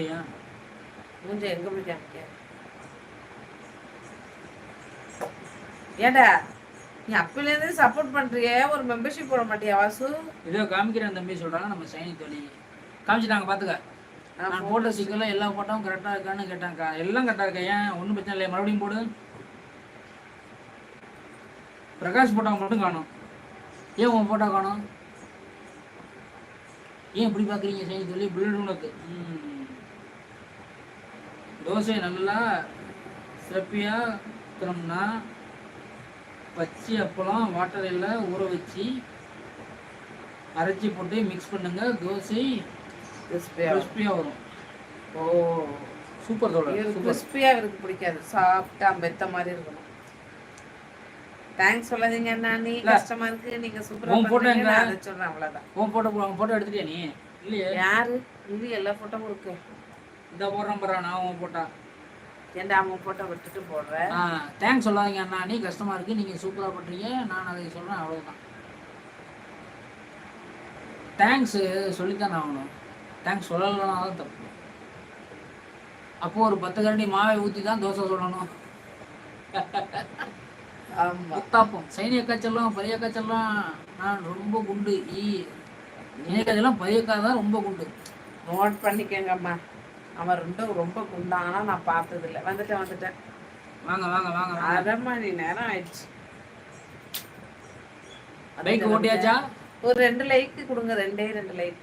முடியும் மூஞ்ச எங்க போய் ஏடா நீ அப்பலேருந்தே சப்போர்ட் பண்றியே ஒரு மெம்பர்ஷிப் போட மாட்டியா வாசு? இதோ காமிக்கிறேன் தம்பி சொல்றாங்க நம்ம சைனி தொழில் காமிச்சிட்டாங்க பாத்துக்க. நான் போட்ட சிக்கல எல்லா போட்டோவும் கரெக்டா இருக்கான்னு கேட்டாங்கக்கா. எல்லாம் கரெக்டா இருக்கா? ஏன் ஒன்றும் பிரச்சனை இல்லை மறுபடியும் போடு. பிரகாஷ் போட்டோ மட்டும் காணும். ஏன் உன் போட்டோ காணும்? ஏன் இப்படி பார்க்குறீங்க சைனி சொல்லி பில்டு உனக்கு. ம். தோசை நல்லா சிறப்பியா ஊத்துனோம்னா பச்சை அப்பளம் வாட்டரில் ஊற வச்சு அரைச்சி போட்டு மிக்ஸ் பண்ணுங்க. தோசை கிறிஸ்பியா கிறிஸ்பியாக வரும். ஓ சூப்பர் தோழர் இவருக்கு சூப்பர். கிறிஸ்பியா இவருக்கு பிடிக்காது. சாப்பிட்டா மெத்த மாதிரி இருக்கணும். தேங்க்ஸ் சொல்லாதீங்க அண்ணா நீ. கஷ்டமா இருக்கு. நீங்க சூப்பரா? நான் அதை சொல்றேன் அவ்வளவுதான். உன் போட்டோ உன் போட்டோ எடுத்துட்டியா நீ? இல்லையே. யாரு? இது எல்லா போட்டோவும் இருக்கு. இந்த போடுறேன் பாரு நான் உன் போட்டா ஏன்டா அவன் போட்டோ விட்டுட்டு போடுற? ஆ தேங்க்ஸ் சொல்லாதீங்க அண்ணா. நீ கஷ்டமா இருக்கு. நீங்க சூப்பரா பண்றீங்க. நான் அதை சொல்றேன் அவ்வளவுதான். தேங்க்ஸ் சொல்லித்தான் ஆகணும். தேங்க்ஸ் சொல்லலைன்னா தான் தப்பு. அப்போ ஒரு பத்து கரண்டி மாவை ஊற்றி தான் தோசை சொல்லணும் ஆமா. உத்தாப்பம் சைனிய காய்ச்சல்லாம் பழைய காய்ச்சல்லாம் நான் ரொம்ப குண்டு. ஈ சைனிய காய்ச்சல்லாம் பழைய காய் தான் ரொம்ப குண்டு. நோட் பண்ணிக்கங்கம்மா. அவன் ரெண்டும் ரொம்ப குண்டான். நான் பார்த்தது இல்ல வந்துட்டேன் வந்துட்டேன். வாங்க வாங்க வாங்க அரை மணி நேரம் ஆயிடுச்சு. பைக் ஓட்டியாச்சா? ஒரு ரெண்டு லைக் கொடுங்க ரெண்டே ரெண்டு லைக்.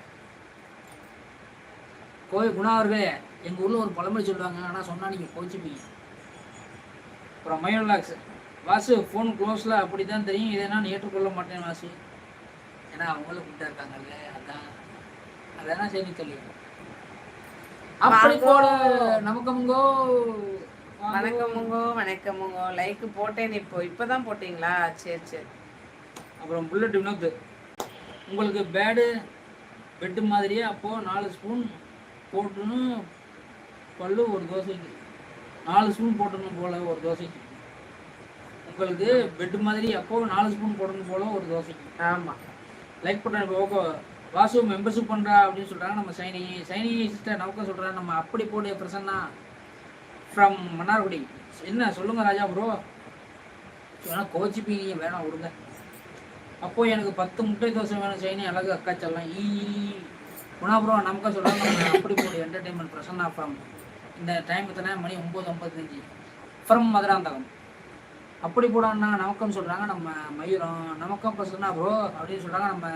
கோவை குணா அவர்களே எங்கள் ஊரில் ஒரு பழமொழி சொல்லுவாங்க. ஆனால் சொன்னால் நீங்கள் கோச்சிப்பீங்க. அப்புறம் மயோலாக்ஸ் வாசு ஃபோன் க்ளோஸில் அப்படி தான் தெரியும். இதை நான் ஏற்றுக்கொள்ள மாட்டேன் வாசு. ஏன்னா அவங்களும் கூப்பிட்டா இருக்காங்கல்ல அதான். அதான் சரி சொல்லி அப்படி. போட நமக்கமுங்கோ. வணக்கமுங்கோ வணக்கமுங்கோ. லைக் போட்டேன் இப்போ. இப்பதான் போட்டீங்களா? சரி சரி. அப்புறம் புல்லட் வினோத் உங்களுக்கு பேடு பெட்டு மாதிரியே அப்போது நாலு ஸ்பூன் போட்டுன்னு பல்லு ஒரு தோசைக்கு. நாலு ஸ்பூன் போட்டணும் போல ஒரு தோசைக்கு. உங்களுக்கு பெட்டு மாதிரி அப்போ நாலு ஸ்பூன் போடணும் போல ஒரு தோசைக்கு. ஆமா. லைக் பண்ணுற ஓகே. வாசு மெம்பர்ஷிப் பண்ணுறா அப்படின்னு சொல்கிறாங்க நம்ம சைனி சைனி சிஸ்டர் நமக்கு சொல்கிறாங்க நம்ம அப்படி போடு பிரசன்னா ஃப்ரம் மன்னார்குடி. என்ன சொல்லுங்கள் ராஜா ப்ரோ வேணால் கோச்சிப்பீங்க வேணாம் விடுங்க. அப்போ எனக்கு பத்து முட்டை தோசை வேணும் சைனி அழகு அக்கா சொல்லலாம் ஈ குணா ப்ரோ நமக்கு சொல்கிறாங்க அப்படி போடு என்டர்டெயின்மெண்ட் பிரசன்னா ஃப்ரம் இந்த டைம் எத்தனை? மணி ஒம்பது ஐம்பத்தஞ்சு ஃப்ரம் மதுராந்தகம். அப்படி போடான்னா நமக்குன்னு சொல்கிறாங்க நம்ம மயூரம். நமக்கும் பிரசன்னா ப்ரோ அப்படின்னு சொல்கிறாங்க நம்ம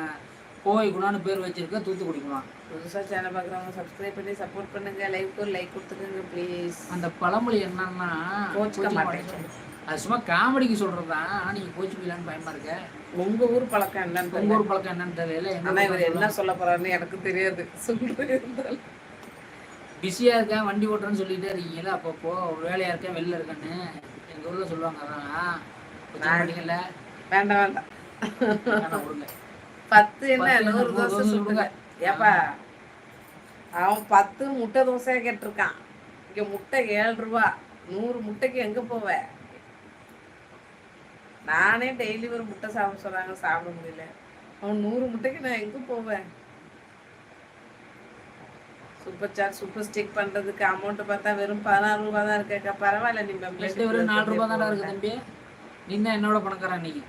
கோவை குணான்னு பேர் வச்சிருக்க தூத்துக்குடி குணா புதுசா சேனல் பார்க்குறவங்க சப்ஸ்கிரைப் பண்ணி சப்போர்ட் பண்ணுங்க லைக் ஒரு லைக் கொடுத்துக்கோங்க ப்ளீஸ் அந்த பழமொழி என்னன்னா கோச்சிக்க மாட்டேன். அது சும்மா காமெடிக்கு சொல்கிறது தான் ஆனால் நீங்கள் கோச்சிக்கலான்னு பயமா இருக்க? உங்க ஊர் பழக்கம் என்னன்னு உங்கள் தெரியல ஊர் பழக்கம் என்னன்னு தெரியல. ஆனா இவர் என்ன சொல்ல போறாருன்னு எனக்கு தெரியாது. சொல்றது பிஸியாக இருக்கேன் வண்டி ஓட்டுறேன்னு சொல்லிட்டே இருக்கீங்களா அப்பப்போ வேலையாக இருக்கேன் வெளில இருக்கேன்னு. எங்கள் ஊரில் சொல்லுவாங்க அதான் வேண்டாம் வேண்டாம். விடுங்க. பத்து என்ன நூறு தோசை சுடுங்க. ஏப்பா அவன் பத்து முட்டை தோசையா கேட்டிருக்கான். இங்க முட்டை ஏழு ரூபா நூறு முட்டைக்கு எங்க போவ? நானே டெய்லி ஒரு முட்டை சாப்பிட சொன்னாங்க சாப்பிட முடியல. அவன் நூறு முட்டைக்கு நான் எங்க போவேன் சூப்பர் சாட் சூப்பர் ஸ்டிக் பண்றதுக்கு அமௌண்ட் பார்த்தா வெறும் பதினாறு ரூபா தான் இருக்கா பரவாயில்ல நீ வெறும் நாலு ரூபா தானே இருக்கு தம்பி. நீ தான் என்னோட பணக்காரன் இன்னைக்கு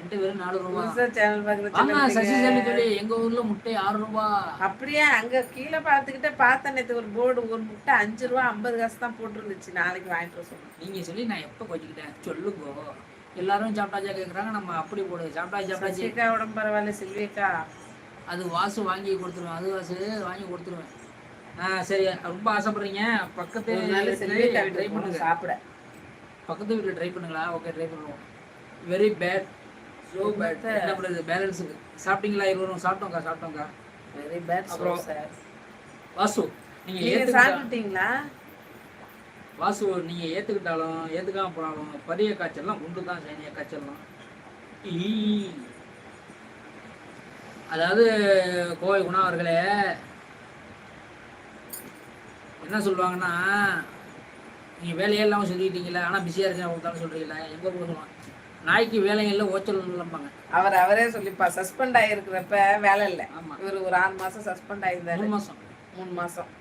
ரெண்டு வெறும் நாலு ரூபா. சேனல் ஆமா சசி சொல்லி எங்க ஊர்ல முட்டை ஆறு ரூபா. அப்படியே? அங்க கீழே பார்த்துக்கிட்டே பார்த்தேன் நேத்து ஒரு போர்டு ஒரு முட்டை அஞ்சு ரூபா ஐம்பது காசு தான் போட்டுருந்துச்சு. நாளைக்கு வாங்கிட்டு வர நீங்க சொல்லி நான் எப்ப கொஞ்சிக்கிட்டேன் சொல்லுங்க எல்லாரும் சாப்பிட்டாச்சா கேக்குறாங்க. நம்ம அப்படி போடு. சாப்பிட்டாச்சு சாப்பிட்டாச்சு. சசிகா உடம்பு பரவாயில்ல. செல்வியக்கா? அது வாசு வாங்கி கொடுத்துருவேன். அது வாசு வாங்கி கொடுத்துருவேன். ஆ சரி. ரொம்ப ஆசைப்படுறீங்க. பக்கத்து ட்ரை பண்ணுங்க. சாப்பிட. பக்கத்து வீட்டில் ட்ரை பண்ணுங்களா? ஓகே ட்ரை பண்ணுவோம். வெரி பேட் ஸோ பேட் என்ன பண்ணுறது? பேலன்ஸுக்கு சாப்பிட்டீங்களா? இருவரும் சாப்பிட்டோங்க்கா சாப்பிட்டோங்க்கா வெரி பேட் அப்புறம் சார் வாசு நீங்க நீங்க ஏத்துக்கிட்டா சாப்பிட்டீங்களா வாசு நீங்க ஏத்துக்கிட்டாலும் ஏத்துக்காம போனாலும் பரிய காய்ச்சல்லாம் உண்டு தான் சைனிய காய்ச்சல்லாம். அதாவது கோவை குணா அவர்களே என்ன சொல்லுவாங்கன்னா நீங்க வேலையே இல்லாம சொல்லிட்டீங்களா ஆனா பிஸியா இருக்கேன் கொடுத்தாலும் சொல்றீங்களா எங்க போக சொல்லுவாங்க? நாய்க்கு வேலைகள்ல ஓச்சல் இல்லம்பாங்க. அவர் அவரே சொல்லிப்பா சஸ்பெண்ட் ஆகிருக்கிறப்ப வேலை இல்லை. இவர் ஒரு ஆறு மாசம் சஸ்பெண்ட் ஆயிருந்தாரு. மூணு மாசம். மூணு மாசம்.